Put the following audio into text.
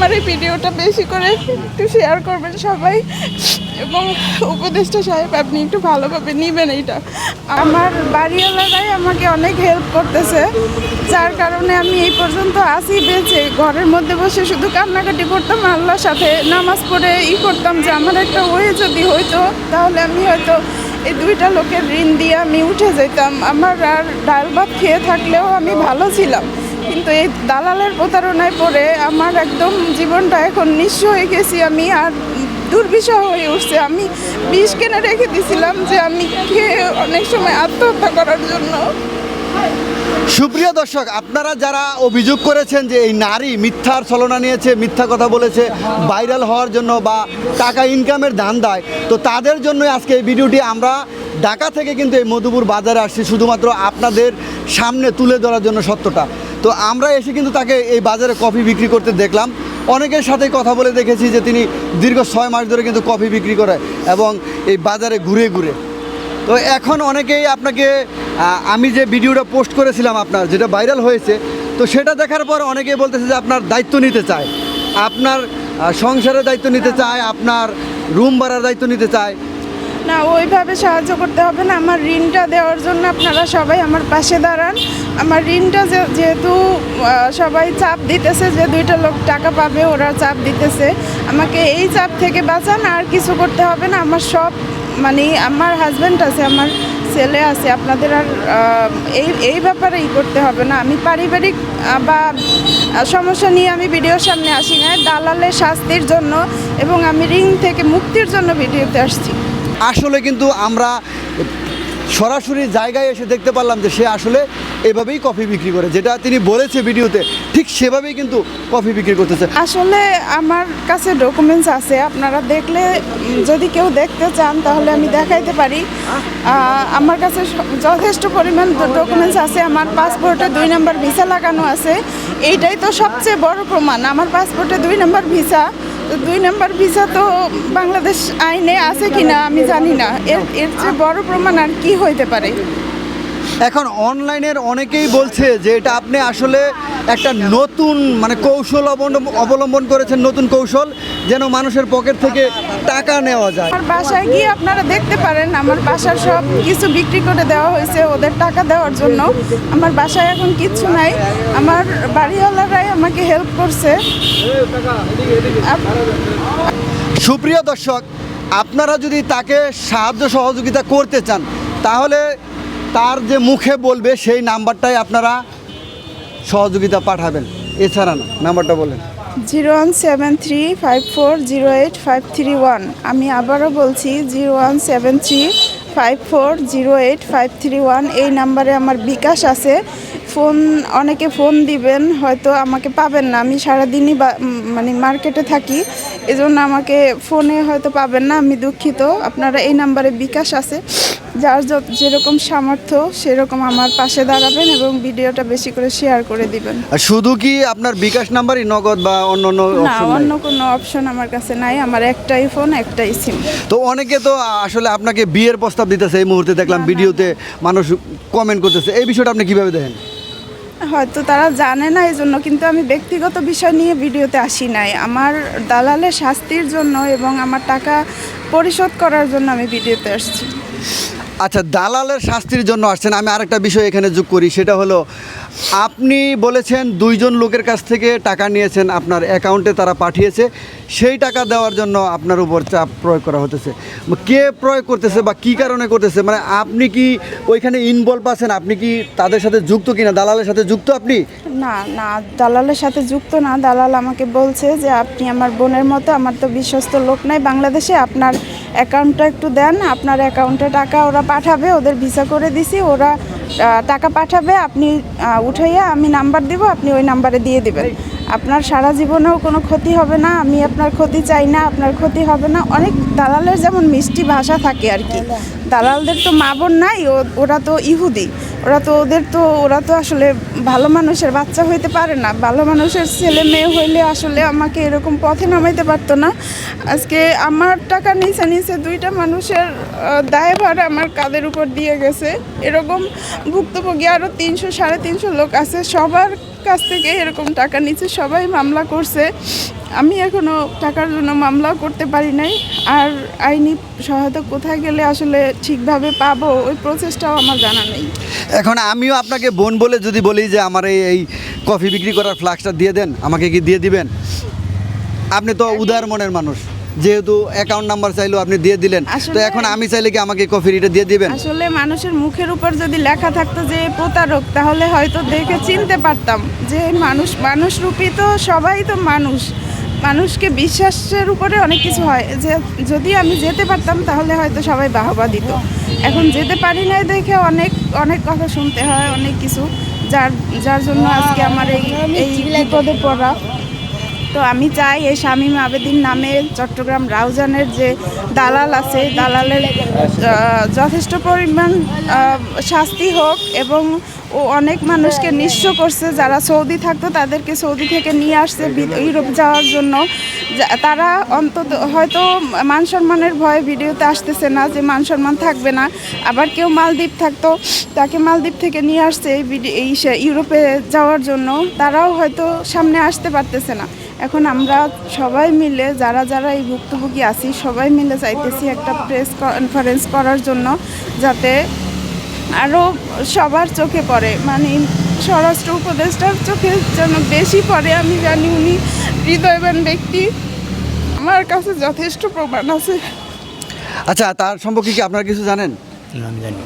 আমার এই ভিডিওটা বেশি করে একটু শেয়ার করবেন সবাই। এবং উপদেষ্টা সাহেব, আপনি একটু ভালোভাবে নেবেন এইটা। আমার বাড়িওয়ালারাই আমাকে অনেক হেল্প করতেছে, যার কারণে আমি এই পর্যন্ত আসি বেঁচে ঘরের মধ্যে বসে শুধু কান্নাকাটি করতাম, আল্লাহর সাথে নামাজ পড়ে ই করতাম যে আমার একটা ওয়ে যদি হইতো, তাহলে আমি হয়তো এই দুইটা লোকের ঋণ দিয়ে আমি উঠে যেতাম। আমার আর ডাল ভাত খেয়ে থাকলেও আমি ভালো ছিলাম। কিন্তু এই দালালের প্রতারণায় পড়ে আমার একদম জীবনটা এখন নিঃস্ব হয়ে গেছি। আমি আর দুর্বিষহ হয়ে উঠছে। আমি বিষ কেনে রেখে দিছিলাম যে আমি খেয়ে অনেক সময় আত্মহত্যা করার জন্য। সুপ্রিয় দর্শক, আপনারা যারা অভিযোগ করেছেন যে এই নারী মিথ্যার ছলনা নিয়েছে, মিথ্যা কথা বলেছে, ভাইরাল হওয়ার জন্য বা টাকা ইনকামের ধান দেয় তো তাদের জন্য আজকে এই ভিডিওটি। আমরা ঢাকা থেকে কিন্তু এই মধুপুর বাজারে আসছি, শুধুমাত্র আপনাদের সামনে তুলে ধরার জন্য সত্যটা। তো আমরা এসে কিন্তু তাকে এই বাজারে কফি বিক্রি করতে দেখলাম। অনেকের সাথে কথা বলে দেখেছি যে তিনি দীর্ঘ ছয় মাস ধরে কিন্তু কফি বিক্রি করে এবং এই বাজারে ঘুরে ঘুরে। তো এখন অনেকেই আপনাকে আমি যে ভিডিওটা পোস্ট করেছিলাম আপনার, যেটা ভাইরাল হয়েছে, তো সেটা দেখার পর অনেকেই বলতেছে যে আপনার দায়িত্ব নিতে চায়। আপনার সংসারের দায়িত্ব নিতে চায়, আপনার রুম ভাড়ার দায়িত্ব নিতে চায় না, ওইভাবে সাহায্য করতে হবে না। আমার ঋণটা দেওয়ার জন্য আপনারা সবাই আমার পাশে দাঁড়ান। আমার ঋণটা যেহেতু সবাই চাপ দিতেছে যে, দুইটা লোক টাকা পাবে, ওরা চাপ দিতেছে। আমাকে এই চাপ থেকে বাঁচান, আর কিছু করতে হবে না। আমার সব মানে আমার হাজব্যান্ড আছে, আমার ছেলে আছে, আপনাদের আর এই এই ব্যাপারেই করতে হবে না। আমি পারিবারিক বা সমস্যা নিয়ে আমি ভিডিওর সামনে আসি না দালালের শাস্তির জন্য এবং আমি ঋণ থেকে মুক্তির জন্য ভিডিওতে আসছি। আসলে কিন্তু আমরা সরাসরি জায়গায় এসে দেখতে পারলাম যে সে আসলে এভাবেই কফি বিক্রি করে, যেটা তিনি বলেছে ভিডিওতে, ঠিক সেভাবেই কিন্তু কফি বিক্রি করতেছে। আসলে আমার কাছে ডকুমেন্টস আছে, আপনারা দেখলে যদি কেউ দেখতে চান তাহলে আমি দেখাইতে পারি। আমার কাছে যথেষ্ট পরিমাণ ডকুমেন্টস আছে, আমার পাসপোর্টে দুই নম্বর ভিসা লাগানো আছে। এইটাই তো সবচেয়ে বড় প্রমাণ, আমার পাসপোর্টে দুই নম্বর ভিসা দুই নম্বর ভিসা তো বাংলাদেশ আইনে আছে কিনা আমি জানি না। এর এর চেয়ে বড় প্রমাণ আর কি হইতে পারে? এখন অনলাইনের অনেকেই বলছে যে এটা আপনি আসলে একটা নতুন মানে কৌশল অবলম্বন- অবলম্বন করেছেন নতুন কৌশল যেন মানুষের পকেট থেকে টাকা নেওয়া যায়। আমার বাসায় গিয়ে আপনারা দেখতে পারেন আমার বাসার সব কিছু বিক্রি করে দেওয়া হয়েছে ওদের টাকা দেওয়ার জন্য। আমার বাসায় এখন কিচ্ছু নাই। আমার বাড়িওয়ালারাই আমাকে হেল্প করছে। সুপ্রিয় দর্শক আপনারা যদি তাকে সাহায্য সহযোগিতা করতে চান তাহলে তার যে মুখে বলবে সেই নাম্বারটাই আপনারা সহযোগিতা পাঠাবেন। এছাড়া না, নাম্বারটা বলেন। Zero one seven three five four zero eight five three one. আমি আবারও বলছি, zero one seven three five four zero eight five three one. এই নাম্বারে আমার বিকাশ আছে। ফোন, অনেকে ফোন দিবেন, হয়তো আমাকে পাবেন না। আমি সারাদিনই মানে মার্কেটে থাকি, এজন্য আমাকে ফোনে হয়তো পাবেন না। আমি দুঃখিত। আপনারা এই নাম্বারে বিকাশ আছে। যার যত যেরকম সামর্থ্য সেরকম আমার পাশে দাঁড়াবেন এবং ভিডিওটা বেশি করে শেয়ার করে দিবেন। আর শুধু কি আপনার বিকাশ নাম্বারই নগদ বা অন্য অন্য না অন্য কোনো অপশন আমার কাছে নাই। আমার একটাই ফোন একটাই সিম তো অনেকে তো আসলে আপনাকে বিয়ের প্রস্তাব দিতেছে এই মুহূর্তে দেখলাম ভিডিওতে মানুষ কমেন্ট করতেছে। এই বিষয়টা আপনি কীভাবে দেখেন? হয়তো তারা জানে না এই জন্য কিন্তু আমি ব্যক্তিগত বিষয় নিয়ে ভিডিওতে আসি নাই। আমার দালালের শাস্তির জন্য এবং আমার টাকা পরিশোধ করার জন্য আমি ভিডিওতে আসছি। আচ্ছা দালালের শাস্তির জন্য আসছেন। আমি আরেকটা বিষয় এখানে যোগ করি সেটা হলো আপনি বলেছেন দুইজন লোকের কাছ থেকে টাকা নিয়েছেন, আপনার অ্যাকাউন্টে তারা পাঠিয়েছে, সেই টাকা দেওয়ার জন্য আপনার উপর চাপ প্রয়োগ করা হতেছে। কে প্রয়োগ করতেছে বা কি কারণে করতেছে? মানে আপনি কি ওইখানে ইনভলভ আছেন? আপনি কি তাদের সাথে যুক্ত কিনা? দালালের সাথে যুক্ত আপনি? না না, দালালের সাথে যুক্ত না। দালাল আমাকে বলছে যে, আপনি আমার বোনের মতো, আমার তো বিশ্বস্ত লোক নাই বাংলাদেশে, আপনার অ্যাকাউন্টটা একটু দেন। আপনার অ্যাকাউন্টে টাকা ওরা পাঠাবে, ওদের ভিসা করে দিছি, ওরা টাকা পাঠাবে আপনি উঠাইয়া আমি নাম্বার দিব আপনি ওই নাম্বারে দিয়ে দিবেন। আপনার সারা জীবনেও কোনো ক্ষতি হবে না, আমি আপনার ক্ষতি চাই না, আপনার ক্ষতি হবে না। অনেক দালালের যেমন মিষ্টি ভাষা থাকে আর কি। দালালদের তো মা বোন নাই ওরা তো ইহুদি। ওরা তো ওদের তো, ওরা তো আসলে ভালো মানুষের বাচ্চা হইতে পারে না। ভালো মানুষের ছেলে মেয়ে হইলে আসলে আমাকে এরকম পথে নামাইতে পারতো না। আজকে আমার টাকা নিচে নিচে দুইটা মানুষের দায়ভার আমার কাদের উপর দিয়ে গেছে। এরকম ভুক্তভোগী আরও তিনশো, সাড়ে তিনশো লোক আছে। সবার কাছ থেকে এরকম টাকা নিচ্ছে সবাই মামলা করছে। আমি এখনও টাকার জন্য মামলা করতে পারি নাই। আর আইনি সহায়তা কোথায় গেলে আসলে ঠিকভাবে পাবো ওই প্রসেসটাও আমার জানা নেই। এখন আমিও আপনাকে বোন বলে যদি বলি যে আমার এই এই কফি বিক্রি করার ফ্লাক্সটা দিয়ে দেন আমাকে কি দিয়ে দিবেন? আপনি তো উদার মনের মানুষ। যেহেতু অ্যাকাউন্ট নাম্বার চাইলেও আপনি দিয়ে দিলেন তো এখন আমি চাইলে কি আমাকে কফি রিটা দিয়ে দিবেন? আসলে মানুষের মুখের উপর যদি লেখা থাকতো যে প্রতারক তাহলে হয়তো দেখে চিনতে পারতাম যে মানুষ মানুষ রূপী তো সবাই তো মানুষ। মানুষকে বিশ্বাসের উপরে অনেক কিছু হয়। যে যদি আমি যেতে পারতাম তাহলে হয়তো সবাই বাহবা দিত। এখন যেতে পারি নাই দেখে অনেক অনেক কথা শুনতে হয় অনেক কিছু। যার যার জন্য আজকে আমার এই এই বিপদে পড়া। তো আমি চাই এই শামীম আবেদিন নামে চট্টগ্রাম রাউজানের যে দালাল আছে, দালালের যথেষ্ট পরিমাণ শাস্তি হোক এবং ও অনেক মানুষকে নিঃস্ব করছে, যারা সৌদি থাকতো তাদেরকে সৌদি থেকে নিয়ে আসছে ইউরোপ যাওয়ার জন্য। তারা অন্তত, হয়তো মান সম্মানের ভয়ে ভিডিওতে আসতেছে না যে মান সম্মান থাকবে না। আবার কেউ মালদ্বীপ থাকতো, তাকে মালদ্বীপ থেকে নিয়ে আসছে এই ইউরোপে যাওয়ার জন্য। তারাও হয়তো সামনে আসতে পারতেছে না। এখন আমরা সবাই মিলে যারা যারা এই ভুক্তভোগী আছি সবাই মিলে চাইতেছি একটা প্রেস কনফারেন্স করার জন্য যাতে আরও সবার চোখে পড়ে। মানে স্বরাষ্ট্র উপদেষ্টার চোখে যেন বেশি পড়ে আমি জানি উনি হৃদয়বান ব্যক্তি। আমার কাছে যথেষ্ট প্রমাণ আছে। আচ্ছা তার সম্পর্কে কি আপনারা কিছু জানেন? জানি